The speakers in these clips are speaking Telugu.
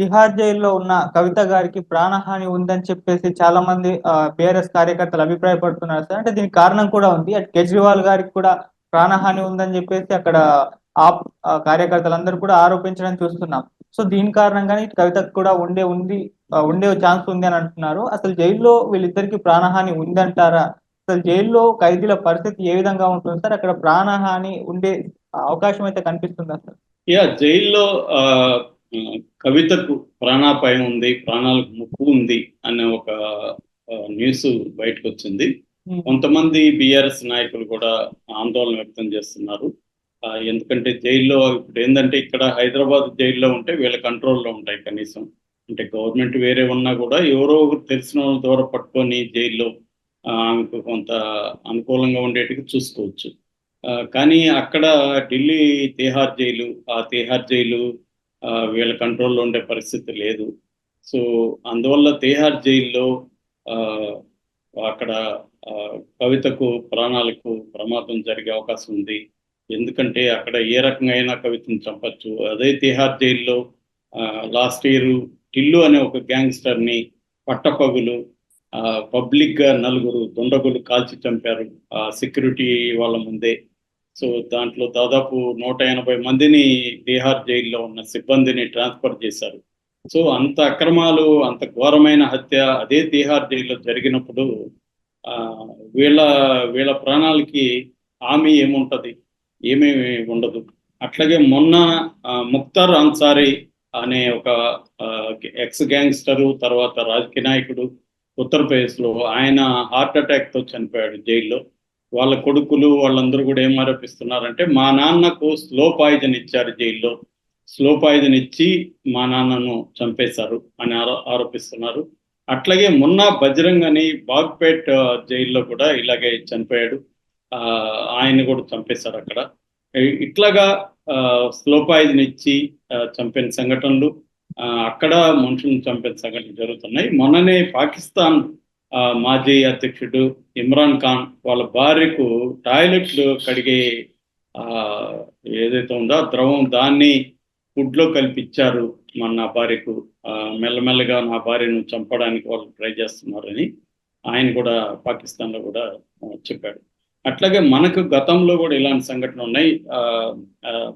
తిహార్ జైల్లో ఉన్న కవిత గారికి ప్రాణహాని ఉందని చెప్పేసి చాలా మంది బీఆర్ఎస్ కార్యకర్తలు అభిప్రాయపడుతున్నారు సార్. అంటే దీనికి కారణం కూడా ఉంది. అటు కేజ్రీవాల్ గారికి కూడా ప్రాణహాని ఉందని చెప్పేసి అక్కడ ఆ కార్యకర్తలందరూ కూడా ఆరోపించడం చూస్తున్నాం. సో దీని కారణంగానే కవితకు కూడా ఉండే ఉంది ఉండే ఛాన్స్ ఉంది అని అంటున్నారు. అసలు జైల్లో వీళ్ళిద్దరికి ప్రాణహాని ఉందంటారా? అసలు జైల్లో ఖైదీల పరిస్థితి ఏ విధంగా ఉంటుంది సార్? అక్కడ ప్రాణహాని ఉండే అవకాశం అయితే కనిపిస్తుందా సార్? యా జైల్లో ఆ, కవితకు ప్రాణాపాయం ఉంది ప్రాణాలకు ముప్పు ఉంది అనే ఒక న్యూస్ బయటకు వచ్చింది కొంతమంది బీఆర్ఎస్ నాయకులు కూడా ఆందోళన వ్యక్తం చేస్తున్నారు. ఎందుకంటే జైల్లో ఇప్పుడు ఏంటంటే ఇక్కడ హైదరాబాద్ జైల్లో ఉంటే వీళ్ళ కంట్రోల్లో ఉంటాయి కనీసం. అంటే గవర్నమెంట్ వేరే ఉన్నా కూడా ఎవరో ఒకరు తెలిసిన వాళ్ళ ద్వారా పట్టుకొని జైల్లో ఆమెకు కొంత అనుకూలంగా ఉండేట్టుగా చూసుకోవచ్చు. కానీ అక్కడ ఢిల్లీ తిహార్ జైలు ఆ తిహార్ జైలు వీళ్ళ కంట్రోల్లో ఉండే పరిస్థితి లేదు. సో అందువల్ల తేహార్ జైల్లో ఆ, అక్కడ కవితకు ప్రాణాలకు ప్రమాదం జరిగే అవకాశం ఉంది. ఎందుకంటే అక్కడ ఏ రకంగా అయినా కవితను చంపచ్చు. అదే తిహార్ జైల్లో లాస్ట్ ఇయర్ టిల్లు అనే ఒక గ్యాంగ్స్టర్ని పట్టపగులు పబ్లిక్గా నలుగురు దుండగులు కాల్చి చంపారు. ఆ సెక్యూరిటీ వాళ్ళ ముందే. సో దాంట్లో దాదాపు నూట ఎనభై మందిని బీహార్ జైల్లో ఉన్న సిబ్బందిని ట్రాన్స్ఫర్ చేశారు. సో అంత అక్రమాలు అంత ఘోరమైన హత్య అదే తీహార్ జైల్లో జరిగినప్పుడు ఆ, వీళ్ళ వీళ్ళ ప్రాణాలకి హామీ ఏముంటది? ఏమేమి ఉండదు. అట్లాగే మొన్న ముక్తార్ అన్సారీ అనే ఒక ఎక్స్ గ్యాంగ్స్టరు తర్వాత రాజకీయ నాయకుడు ఉత్తరప్రదేశ్లో ఆయన హార్ట్ అటాక్తో చనిపోయాడు జైల్లో. వాళ్ళ కొడుకులు వాళ్ళందరూ కూడా ఏం ఆరోపిస్తున్నారంటే మా నాన్నకు స్లో పాయిజన్ ఇచ్చారు జైల్లో. స్లో పాయిజన్ ఇచ్చి మా నాన్నను చంపేశారు అని ఆరో- ఆరోపిస్తున్నారు. అట్లాగే మొన్న బజరంగ్ అని బాగ్పేట్ జైల్లో కూడా ఇలాగే చనిపోయాడు. ఆ, ఆయన కూడా చంపేశారు అక్కడ. ఇట్లాగా స్లో పాయిజన్ ఇచ్చి చంపిన సంఘటనలు ఆ, అక్కడ మనుషులను చంపిన సంఘటనలు జరుగుతున్నాయి. మొన్ననే పాకిస్తాన్ మాజీ అధ్యక్షుడు ఇమ్రాన్ ఖాన్ వాళ్ళ భార్యకు టాయిలెట్లు కడిగే ఆ, ఏదైతే ఉందో ద్రవం దాన్ని ఫుడ్లో కల్పించారు మన నా భార్యకు. మెల్లమెల్లగా నా భార్యను చంపడానికి వాళ్ళు ట్రై చేస్తున్నారని ఆయన కూడా పాకిస్తాన్లో కూడా చెప్పాడు. అట్లాగే మనకు గతంలో కూడా ఇలాంటి సంఘటనలు ఉన్నాయి. ఆ,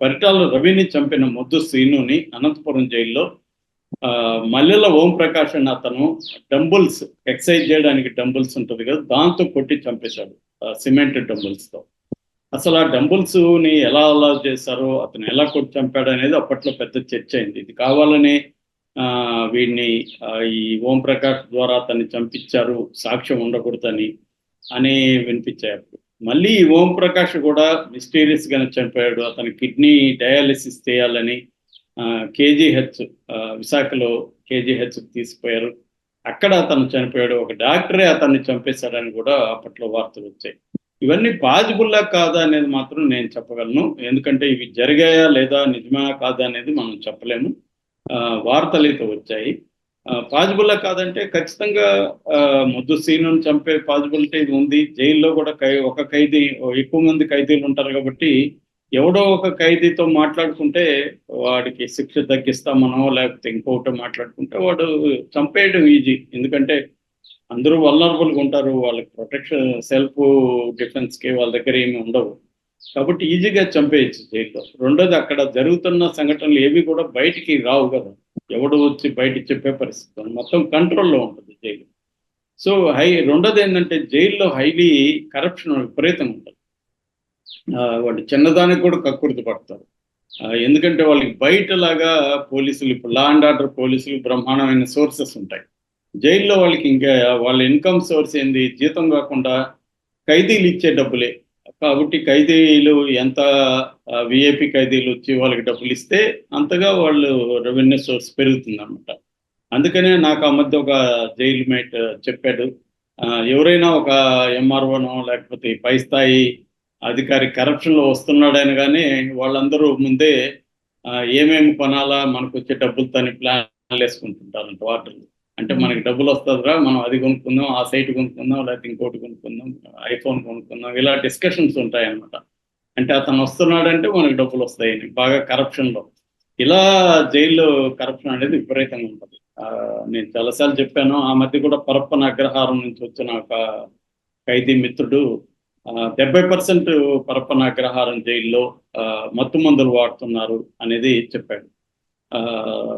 పరిటాల రవిని చంపిన ముద్దు శ్రీనుని అనంతపురం జైల్లో మల్లెల ఓం ప్రకాష్ అని అతను డంబుల్స్ ఎక్సైజ్ చేయడానికి డంబుల్స్ ఉంటుంది కదా దాంతో కొట్టి చంపేశాడు సిమెంట్ డంబుల్స్తో. అసలు ఆ డంబుల్స్ని ఎలా అలా చేశారో అతను ఎలా కొట్టి చంపాడు అనేది అప్పట్లో పెద్ద చర్చ అయింది. ఇది కావాలనే ఆ, వీడిని ఈ ఓం ప్రకాష్ ద్వారా అతన్ని చంపించారు సాక్ష్యం ఉండకూడదని అని వినిపించారు మళ్ళీ ఈ ఓం ప్రకాష్ కూడా మిస్టీరియస్ చంపాడు అతని కిడ్నీ డయాలిసిస్ చేయాలని కేజీహెచ్ విశాఖలో కేజీహెచ్ తీసుకుపోయారు అక్కడ అతను చనిపోయాడు. ఒక డాక్టరే అతన్ని చంపేశాడని కూడా అప్పట్లో వార్తలు వచ్చాయి. ఇవన్నీ పాజిబుల్లా కాదా అనేది మాత్రం నేను చెప్పగలను. ఎందుకంటే ఇవి జరిగాయా లేదా నిజమా కాదా అనేది మనం చెప్పలేము. వార్తలు అయితే వచ్చాయి. పాజిబుల్లా కాదంటే ఖచ్చితంగా ఆ, ముద్దు సీనును చంపే పాజిబిలిటీ ఉంది. జైల్లో కూడా ఖై ఒక ఖైదీ ఎక్కువ మంది ఖైదీలు ఉంటారు కాబట్టి ఎవడో ఒక ఖైదీతో మాట్లాడుకుంటే వాడికి శిక్ష తగ్గిస్తామనో లేకపోతే ఇంకొకటి మాట్లాడుకుంటే వాడు చంపేయడం ఈజీ ఎందుకంటే అందరూ వల్నరబుల్గా ఉంటారు వాళ్ళకి ప్రొటెక్షన్ సెల్ఫ్ డిఫెన్స్కి వాళ్ళ దగ్గర ఏమి ఉండవు. కాబట్టి ఈజీగా చంపేయచ్చు జైల్లో. రెండోది అక్కడ జరుగుతున్న సంఘటనలు ఏవి కూడా బయటికి రావు కదా. ఎవడు వచ్చి బయటికి చెప్పే పరిస్థితి. మొత్తం కంట్రోల్లో ఉంటుంది జైలు. సో హై రెండోది ఏంటంటే జైల్లో హైలీ కరప్షన్ విపరీతంగా ఉంటుంది. ఆ, చిన్నదానికి కూడా కక్కుర్తి పడతారు ఎందుకంటే వాళ్ళకి బయటలాగా పోలీసులు ఇప్పుడు లా అండ్ ఆర్డర్ పోలీసులు బ్రహ్మాండమైన సోర్సెస్ ఉంటాయి. జైల్లో వాళ్ళకి ఇంకా వాళ్ళ ఇన్కమ్ సోర్స్ ఏంది? జీతం కాకుండా ఖైదీలు ఇచ్చే డబ్బులే. కాబట్టి ఖైదీలు ఎంత విఐపి ఖైదీలు వచ్చి వాళ్ళకి డబ్బులు ఇస్తే అంతగా వాళ్ళు రెవెన్యూ సోర్స్ పెరుగుతుంది అనమాట అందుకనే నాకు ఆ మధ్య ఒక జైలు మేట్ చెప్పాడు. ఎవరైనా ఒక ఎంఆర్ఓనో లేకపోతే పై స్థాయి అధికారి కరప్షన్లో వస్తున్నాడని కానీ వాళ్ళందరూ ముందే ఏమేమి కొనాలా మనకు వచ్చే డబ్బులతోని ప్లాన్ వేసుకుంటుంటారంట వాటర్లు అంటే మనకి డబ్బులు వస్తుందిరా మనం అది కొనుక్కుందాం ఆ సైట్ కొనుక్కుందాం లేకపోతే ఇంకోటి కొనుక్కుందాం ఐఫోన్ కొనుక్కుందాం ఇలా డిస్కషన్స్ ఉంటాయి అన్నమాట అంటే అతను వస్తున్నాడంటే మనకి డబ్బులు వస్తాయని బాగా కరప్షన్లో. ఇలా జైల్లో కరప్షన్ అనేది విపరీతంగా ఉంటుంది. ఆ, నేను చాలాసార్లు చెప్పాను ఆ మధ్య కూడా పరప్పన అగ్రహారం నుంచి వచ్చిన ఒక ఖైదీ మిత్రుడు డెబ్బై పర్సెంట్ పరపన అగ్రహారం జైల్లో ఆ, మత్తు మందులు వాడుతున్నారు అనేది చెప్పాడు. ఆ,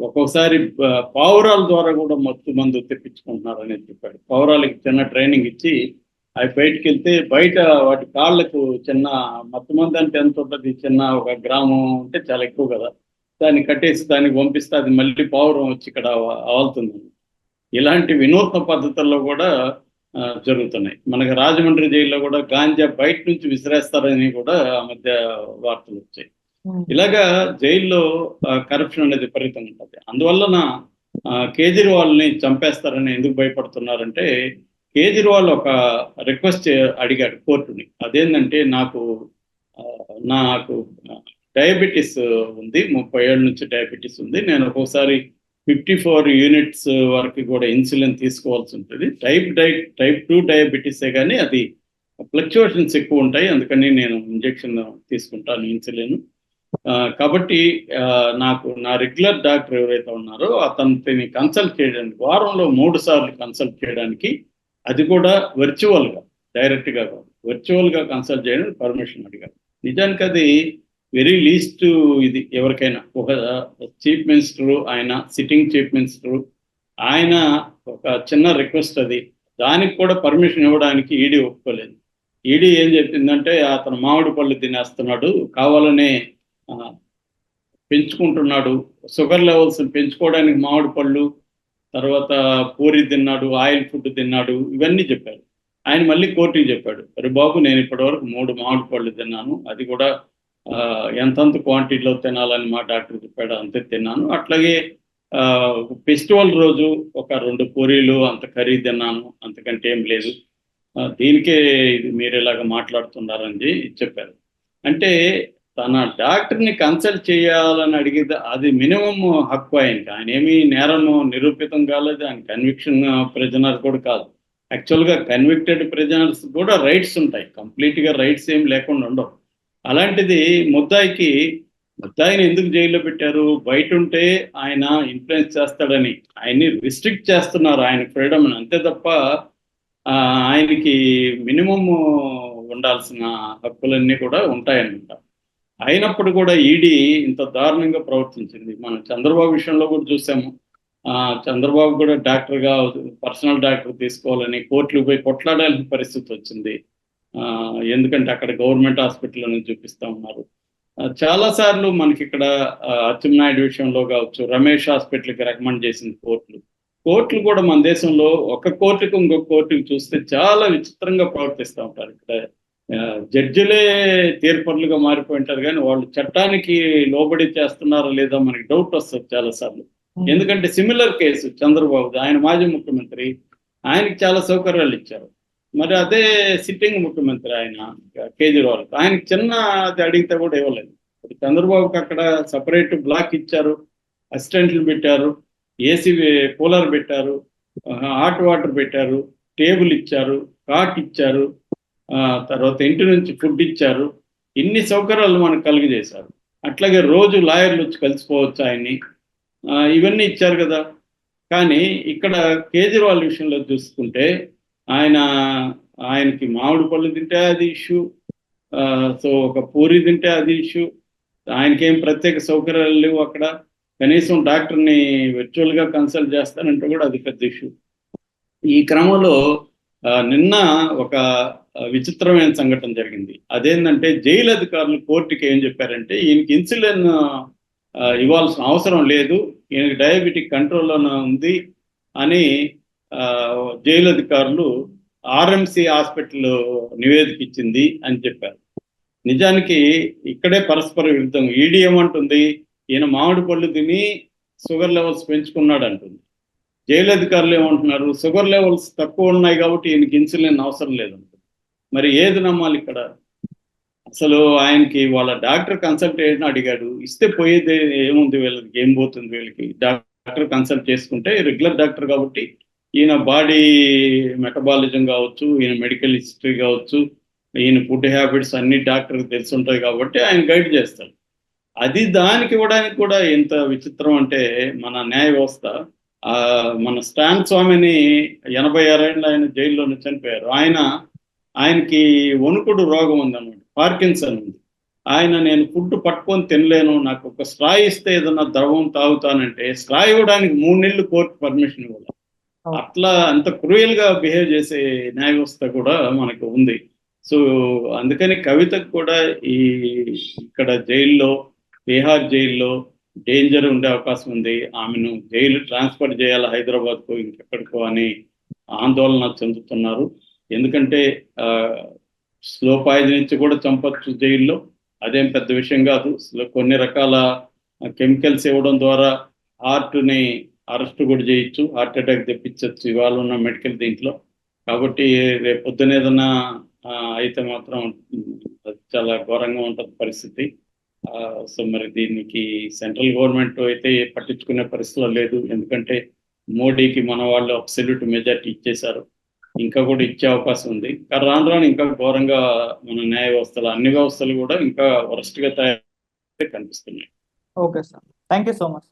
ఒక్కొక్కసారి పావురాల ద్వారా కూడా మత్తు మందు తెప్పించుకుంటున్నారు అనేది చెప్పాడు. పావురాలకి చిన్న ట్రైనింగ్ ఇచ్చి అవి బయటకు వెళ్తే బయట వాటి కాళ్ళకు చిన్న మత్తు మందు అంటే ఎంత ఉంటుంది? చిన్న ఒక గ్రామం అంటే చాలా ఎక్కువ కదా. దాన్ని కట్టేసి దానికి పంపిస్తే అది మళ్ళీ పావురం వచ్చి ఇక్కడ అవ- ఇలాంటి వినూత్న పద్ధతుల్లో కూడా జరుగుతున్నాయి. మనకి రాజమండ్రి జైల్లో కూడా గాంజా బయట నుంచి విసిరేస్తారని కూడా ఆ మధ్య వార్తలు వచ్చాయి. ఇలాగా జైల్లో కరప్షన్ అనేది విపరీతంగా ఉంటుంది. అందువలన కేజ్రీవాల్ని చంపేస్తారని ఎందుకు భయపడుతున్నారంటే కేజ్రీవాల్ ఒక రిక్వెస్ట్ అడిగాడు కోర్టుని. అదేంటంటే నాకు నాకు డయాబెటీస్ ఉంది ముప్పై ఏళ్ళ నుంచి డయాబెటీస్ ఉంది నేను ఒక్కోసారి ఫిఫ్టీ ఫోర్ యూనిట్స్ వరకు కూడా ఇన్సులిన్ తీసుకోవాల్సి ఉంటుంది. టైప్ డై టైప్ టూ డయాబెటీసే కానీ అది ఫ్లక్చువేషన్స్ ఎక్కువ ఉంటాయి. అందుకని నేను ఇంజెక్షన్ తీసుకుంటాను ఇన్సులిన్. కాబట్టి నాకు నా రెగ్యులర్ డాక్టర్ ఎవరైతే ఉన్నారో అతనిని కన్సల్ట్ చేయడానికి వారంలో మూడు సార్లు కన్సల్ట్ చేయడానికి అది కూడా వర్చువల్గా డైరెక్ట్గా కాదు. వర్చువల్గా కన్సల్ట్ చేయడానికి పర్మిషన్ అడిగారు. నిజానికి అది వెరీ లీస్ట్ ఇది ఎవరికైనా. ఒక చీఫ్ మినిస్టర్ ఆయన సిట్టింగ్ చీఫ్ మినిస్టర్ ఆయన ఒక చిన్న రిక్వెస్ట్ అది. దానికి కూడా పర్మిషన్ ఇవ్వడానికి ఈడీ ఒప్పుకోలేదు. ఈడీ ఏం చెప్పిందంటే అతను మామిడి పళ్ళు తినేస్తున్నాడు కావాలనే పెంచుకుంటున్నాడు. షుగర్ లెవెల్స్ పెంచుకోవడానికి మామిడి పళ్ళు తర్వాత పూరి తిన్నాడు ఆయిల్ ఫుడ్ తిన్నాడు ఇవన్నీ చెప్పాడు. ఆయన మళ్ళీ కోర్టుకి చెప్పాడు. అరే బాబు నేను ఇప్పటివరకు మూడు మామిడి పళ్ళు తిన్నాను అది కూడా ఎంతంత క్వాంటిటీలో తినాలని మా డాక్టర్ చెప్పాడు అంతే తిన్నాను. అట్లాగే ఫెస్టివల్ రోజు ఒక రెండు పూరీలు అంత కర్రీ తిన్నాను అంతకంటే ఏం లేదు. దీనికే ఇది మీరు ఇలాగ మాట్లాడుతున్నారని చెప్పారు. అంటే తన డాక్టర్ని కన్సల్ట్ చేయాలని అడిగితే అది మినిమం హక్కు ఆయనకి. ఆయన ఏమీ నేరం నిరూపితం కాలేదు ఆయన కన్విక్షన్ ప్రజనర్ కూడా కాదు. యాక్చువల్గా కన్విక్టెడ్ ప్రజనర్స్ కూడా రైట్స్ ఉంటాయి. కంప్లీట్గా రైట్స్ ఏం లేకుండా ఉండవు. అలాంటిది ముద్దాయికి ముద్దాయిని ఎందుకు జైల్లో పెట్టారు? బయట ఉంటే ఆయన ఇన్ఫ్లుయెన్స్ చేస్తాడని ఆయన్ని రిస్ట్రిక్ట్ చేస్తున్నారు ఆయన ఫ్రీడమ్ అంతే తప్ప ఆయనకి మినిమమ్ ఉండాల్సిన హక్కులన్నీ కూడా ఉంటాయన్నమాట. అయినప్పుడు కూడా ఈడీ ఇంత దారుణంగా ప్రవర్తించింది. మనం చంద్రబాబు విషయంలో కూడా చూసాము. ఆ, చంద్రబాబు కూడా డాక్టర్గా పర్సనల్ డాక్టర్ తీసుకోవాలని కోర్టులు పోయి కొట్లాడాల్సిన పరిస్థితి వచ్చింది. ఎందుకంటే అక్కడ గవర్నమెంట్ హాస్పిటల్ చూపిస్తా ఉన్నారు. చాలా సార్లు మనకి ఇక్కడ అచ్చెన్నాయుడు విషయంలో కావచ్చు రమేష్ హాస్పిటల్కి రికమెండ్ చేసింది కోర్టులు. కోర్టులు కూడా మన దేశంలో ఒక కోర్టుకు ఇంకొక కోర్టుకు చూస్తే చాలా విచిత్రంగా ప్రవర్తిస్తూ ఉంటారు. ఇక్కడ జడ్జిలే తీర్పర్లుగా మారిపోయి ఉంటారు కానీ వాళ్ళు చట్టానికి లోబడి చేస్తున్నారా లేదా మనకి డౌట్ వస్తుంది చాలా సార్లు. ఎందుకంటే సిమిలర్ కేసు చంద్రబాబు ఆయన మాజీ ముఖ్యమంత్రి ఆయనకి చాలా సౌకర్యాలు ఇచ్చారు. మరి అదే సిట్టింగ్ ముఖ్యమంత్రి ఆయన కేజ్రీవాల్. ఆయనకి చిన్న అది అడిగితే కూడా ఇవ్వలేదు. ఇప్పుడు చంద్రబాబుకి అక్కడ సపరేట్ బ్లాక్ ఇచ్చారు అసిస్టెంట్లు పెట్టారు ఏసీ కూలర్ పెట్టారు హాట్ వాటర్ పెట్టారు టేబుల్ ఇచ్చారు కాట్ ఇచ్చారు ఆ, తర్వాత ఇంటి నుంచి ఫుడ్ ఇచ్చారు ఇన్ని సౌకర్యాలు మనకు కలిగజేశారు. అట్లాగే రోజు లాయర్లు వచ్చి కలిసిపోవచ్చు ఆయన్ని. ఇవన్నీ ఇచ్చారు కదా. కానీ ఇక్కడ కేజ్రీవాల్ విషయంలో చూసుకుంటే ఆయన ఆయనకి మామిడి పళ్ళు తింటే అది ఇష్యూ సో ఒక పూరి తింటే అది ఇష్యూ. ఆయనకేం ప్రత్యేక సౌకర్యాలు లేవు అక్కడ. కనీసం డాక్టర్ని వర్చువల్గా కన్సల్ట్ చేస్తానంటే కూడా అది పెద్ద ఇష్యూ. ఈ క్రమంలో నిన్న ఒక విచిత్రమైన సంఘటన జరిగింది. అదేంటంటే జైలు అధికారులు కోర్టుకి ఏం చెప్పారంటే ఈయనకి ఇన్సులిన్ ఇవ్వాల్సిన అవసరం లేదు ఈయనకి డయాబెటిక్ కంట్రోల్లోనే ఉంది అని జైలు అధికారులు ఆర్ఎంసి హాస్పిటల్ నివేదిక ఇచ్చింది అని చెప్పారు. నిజానికి ఇక్కడే పరస్పర విరుద్ధం ఈడీ ఏమంటుంది? ఈయన మామిడి పళ్ళు తిని షుగర్ లెవెల్స్ పెంచుకున్నాడు అంటుంది జైలు అధికారులు ఏమంటున్నారు? షుగర్ లెవెల్స్ తక్కువ ఉన్నాయి కాబట్టి ఈయనకి ఇన్సులిన్ అవసరం లేదంటుంది. మరి ఏది నమ్మాలి ఇక్కడ? అసలు ఆయనకి వాళ్ళ డాక్టర్ కన్సల్ట్ చేయడం అడిగాడు. ఇస్తే పోయేది ఏముంది వీళ్ళకి? ఏం పోతుంది వీళ్ళకి? డాక్టర్ కన్సల్ట్ చేసుకుంటే రెగ్యులర్ డాక్టర్ కాబట్టి ఈయన బాడీ మెటబాలిజం కావచ్చు ఈయన మెడికల్ హిస్టరీ కావచ్చు ఈయన ఫుడ్ హ్యాబిట్స్ అన్ని డాక్టర్కి తెలిసి ఉంటాయి కాబట్టి ఆయన గైడ్ చేస్తాడు. అది దానికి ఇవ్వడానికి కూడా ఎంత విచిత్రం అంటే మన న్యాయ వ్యవస్థ ఆ మన స్టాన్ స్వామిని ఎనభై ఆరేళ్ళు ఆయన జైల్లోనే చనిపోయారు. ఆయన ఆయనకి వణుకుడు రోగం ఉందన్నమాట పార్కిన్సన్ ఉంది. ఆయన నేను ఫుడ్ పట్టుకొని తినలేను నాకు ఒక స్ట్రాయి ఇస్తే ఏదన్నా ద్రవం తాగుతానంటే స్ట్రాయి ఇవ్వడానికి మూడు నెలలు కోర్టు పర్మిషన్ ఇవ్వాలి. అట్లా అంత క్రూయల్గా బిహేవ్ చేసే న్యాయ వ్యవస్థ కూడా మనకు ఉంది. సో అందుకని కవితకు కూడా ఈ ఇక్కడ జైల్లో బీహార్ జైల్లో డేంజర్ ఉండే అవకాశం ఉంది. ఆమెను జైలు ట్రాన్స్ఫర్ చేయాలి హైదరాబాద్కు ఇంకెక్కడికో అని ఆందోళన చెందుతున్నారు. ఎందుకంటే ఆ, స్లో పాయిజన్ నుంచి కూడా చంపచ్చు జైల్లో. అదేం పెద్ద విషయం కాదు. కొన్ని రకాల కెమికల్స్ ఇవ్వడం ద్వారా హార్ట్ని అరెస్ట్ కూడా చేయొచ్చు హార్ట్ అటాక్ తెప్పించవచ్చు ఇవాళ ఉన్న మెడికల్ దీంట్లో. కాబట్టి రేపు పొద్దున ఏదైనా అయితే మాత్రం చాలా ఘోరంగా ఉంటుంది పరిస్థితి. ఆ, సో మరి దీనికి సెంట్రల్ గవర్నమెంట్ అయితే పట్టించుకునే పరిస్థితిలో లేదు. ఎందుకంటే మోడీకి మన వాళ్ళు అబ్సల్యూట్ మెజార్టీ ఇచ్చేశారు. ఇంకా కూడా ఇచ్చే అవకాశం ఉంది. కానీ రాను రాను ఇంకా ఘోరంగా మన న్యాయ వ్యవస్థలు అన్ని వ్యవస్థలు కూడా ఇంకా వరస్ట్గా తయారు కనిపిస్తున్నాయి. Okay sir. Thank you so much.